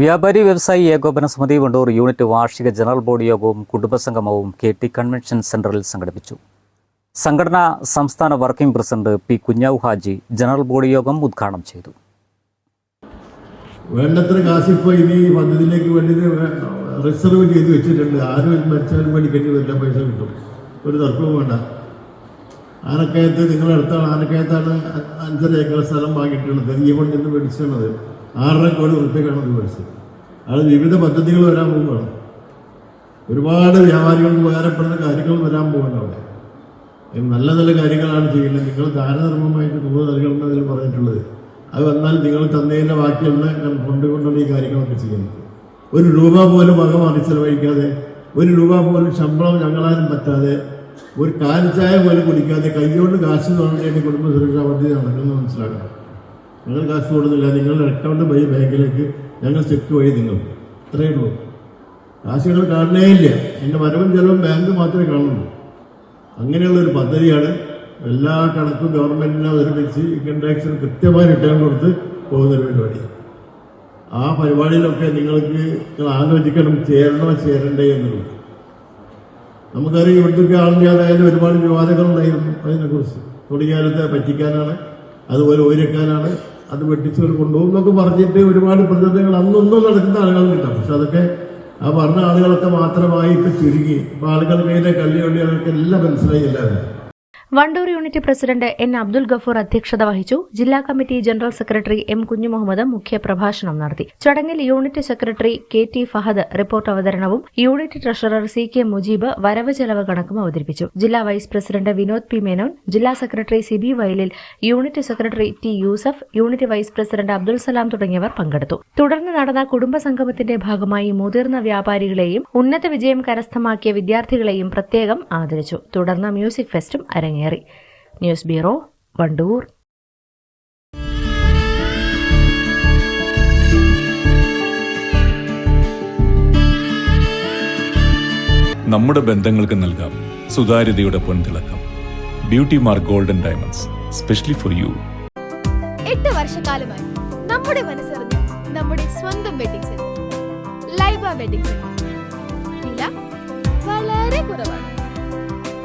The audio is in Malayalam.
വ്യാപാരി വ്യവസായി ഏകോപന സമിതി വണ്ടൂർ യൂണിറ്റ് വാർഷിക ജനറൽ ബോഡി യോഗവും കുടുംബസംഗമവും കെ ടി കൺവെൻഷൻ സെന്ററിൽ സംഘടിപ്പിച്ചു. സംഘടനാ സംസ്ഥാന working president P Kunjavu Haji general body യോഗം ഉദ്ഘാടനം ചെയ്തു. വേണ്ടത്ര കാശ് ഇനി പദ്ധതിയിലേക്ക് വേണ്ടി റിസർവ് ചെയ്ത് വെച്ചിട്ടുണ്ട്. ആരും മരിച്ചാലും മേടിക്കേണ്ടി വരില്ല പൈസ കിട്ടും. ഒരു തർക്കവും വേണ്ട. ആനക്കയത്ത് നിങ്ങളെടുത്താണ് ആനക്കയത്താണ് അഞ്ചര ഏക്കർ സ്ഥലം വാങ്ങിയിട്ടുള്ളത്. ഈ ഫണ്ടിൽ നിന്ന് ആറര കോടി ഉറുപ്പ്യക്കാണ് ഒരു മേടിച്ചത്. അത് വിവിധ പദ്ധതികൾ വരാൻ പോവുകയാണ്. ഒരുപാട് വ്യാപാരികൾക്ക് ഉപകാരപ്പെടുന്ന കാര്യങ്ങൾ വരാൻ പോകുന്നു അവിടെ. നല്ല നല്ല കാര്യങ്ങളാണ് ചെയ്യുന്നത്. നിങ്ങൾ ദാനധർമ്മമായിട്ട് നൂറ് നൽകണമെന്നതിൽ പറഞ്ഞിട്ടുള്ളത്. അത് വന്നാൽ നിങ്ങൾ തന്നതിന്റെ ബാക്കിയുള്ള കൊണ്ടുകൊണ്ടുള്ള ഈ കാര്യങ്ങളൊക്കെ ചെയ്യുന്നത് ഒരു രൂപ പോലും വക മാറി ചെലവഴിക്കാതെ ഒരു രൂപ പോലും ശമ്പളം ഞങ്ങളാരും പറ്റാതെ ഒരു കാൽ കാലിച്ചായ പോലും കുടിക്കാതെ കൈകൊണ്ട് കാശ് തോന്നേണ്ട കുടുംബ സുരക്ഷാ പദ്ധതി നടക്കുന്നത് മനസ്സിലാക്കണം. ഞങ്ങൾ കാശ് കൊടുക്കുന്നില്ല നിങ്ങളുടെ അക്കൗണ്ട് വഴി ബാങ്കിലേക്ക് ഞങ്ങൾ ചെക്ക് വഴി നിങ്ങൾ ഇത്രയേ ഉള്ളൂ. കാശ് ഞങ്ങൾ കാണുന്നേ ഇല്ല. എന്റെ വരവും ചെലവും ബാങ്ക് മാത്രമേ കാണുള്ളൂ. അങ്ങനെയുള്ള ഒരു പദ്ധതിയാണ് എല്ലാ കണക്കും ഗവൺമെന്റിനെ അവതരിപ്പിച്ച് ഇൻകം ടാക്സിന് കൃത്യമായി റിട്ടേൺ കൊടുത്ത് പോകുന്ന ഒരു പരിപാടി. ആ പരിപാടിയിലൊക്കെ നിങ്ങൾക്ക് നിങ്ങൾ ആലോചിക്കണം ചേരണോ ചേരണ്ടേ എന്നുള്ളത്. നമുക്കറിയാം ഇവിടുത്തെ ആളില്ലാതായാലും ഒരുപാട് വിവാദങ്ങളുണ്ടായിരുന്നു അതിനെക്കുറിച്ച്. തുടങ്ങിയാലത്തെ പറ്റിക്കാനാണ് അതുപോലെ ഓരക്കാനാണ് അത് വെട്ടിച്ചവർ കൊണ്ടുപോകും എന്നൊക്കെ പറഞ്ഞിട്ട് ഒരുപാട് പദ്ധതികൾ അന്നൊന്നും നടക്കുന്ന ആളുകളുണ്ട് പക്ഷെ അതൊക്കെ ആ പറഞ്ഞ ആളുകളൊക്കെ മാത്രമായി ഇപ്പം ചുരുങ്ങി. ഇപ്പം ആളുകൾ കയ്യിലെ കള്ളി വള്ളികളൊക്കെ എല്ലാം മനസ്സിലായി എല്ലാവരും. Wandoor unit president N Abdul Gafoor അധ്യക്ഷത വഹിച്ചു. ജില്ലാ committee general secretary M Kunjumuhammed മുഖ്യ പ്രഭാഷണം നടത്തി. ചടങ്ങിൽ unit secretary K T Fahad report അവതരണവും unit treasurer C K Mujeeb വരവ് ചെലവ് കണക്കും അവതരിപ്പിച്ചു. ജില്ലാ vice president Vinod P Menon ജില്ലാ secretary C B Vayalil unit secretary T Yusuf unit vice president Abdul Salam തുടങ്ങിയവർ പങ്കെടുത്തു. തുടർന്ന് നടന്ന കുടുംബ സംഗമത്തിന്റെ ഭാഗമായി മുതിർന്ന വ്യാപാരികളെയും ഉന്നത വിജയം കരസ്ഥമാക്കിയ വിദ്യാർത്ഥികളെയും പ്രത്യേകം ആദരിച്ചു. തുടർന്ന് മ്യൂസിക് ഫെസ്റ്റും അരങ്ങേറി. News bureau Wandoor. നമ്മുടെ ബന്ധങ്ങൾക്ക് നൽകാം സുതാര്യതയുടെ പൊൻതിളക്കം. Beauty mark golden diamonds specially for you എട്ട് വർഷക്കാലമായി നമ്മുടെ മനസ്സറിഞ്ഞ് നമ്മുടെ സ്വന്തം wedding centre Laiba wedding centre വില